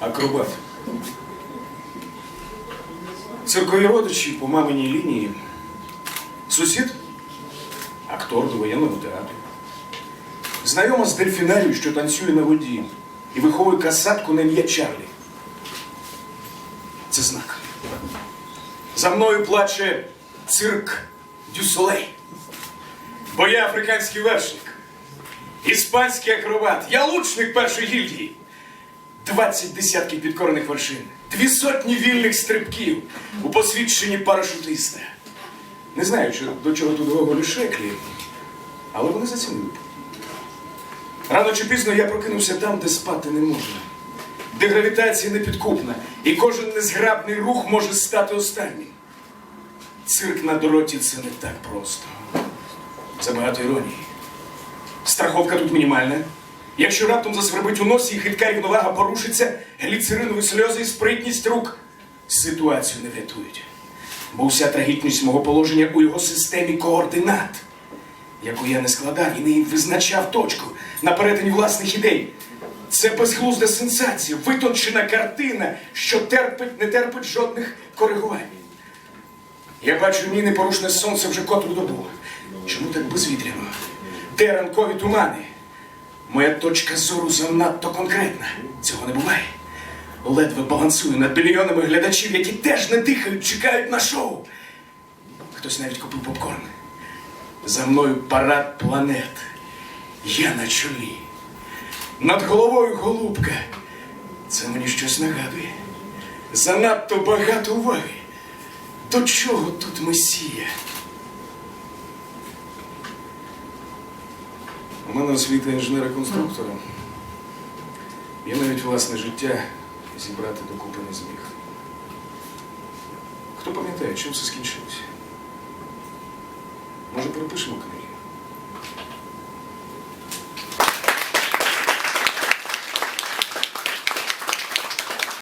акробат. Циркові родичі по маминій лінії. Сусід актор до воєнного театру. Знайома з дельфінарію, що танцює на воді і виховує касатку на ім'я Чарлі. Це знак. За мною плаче цирк Дюсолей. Бо я африканський вершник, іспанський акробат, я лучник першої гільдії. Двадцять десятків підкорених вершин, дві сотні вільних стрибків у посвідченні парашутиста. Не знаю, до чого тут Гоголю Шеклі, але вони зацінили. Рано чи пізно я прокинувся там, де спати не можна, де гравітація непідкупна, і кожен незграбний рух може стати останнім. Цирк на дороті це не так просто. Забагато іронії. Страховка тут мінімальна. Якщо раптом засвербить у носі і хитка рівновага порушиться, гліцеринові сльози і спритність рук ситуацію не врятують. Бо вся трагічність мого положення у його системі координат, яку я не складав і не визначав точку на перетині власних ідей. Це безглузда сенсація, витончена картина, що терпить, не терпить жодних коригувань. Я бачу мій непорушне сонце вже котру добу. Чому так безвітряно? Де ранкові тумани? Моя точка зору занадто конкретна. Цього не буває. Ледве балансую над мільйонами глядачів, які теж не дихають, чекають на шоу. Хтось навіть купив попкорн. За мною парад планет. Я на чолі. Над головою голубка. Це мені щось нагадує. Занадто багато уваги. До чого тут месія? У мене освіта інженера-конструктора. Я навіть власне життя зібрати докупи не зміг. Хто пам'ятає, чим все скінчилося? Може, перепишемо книгу?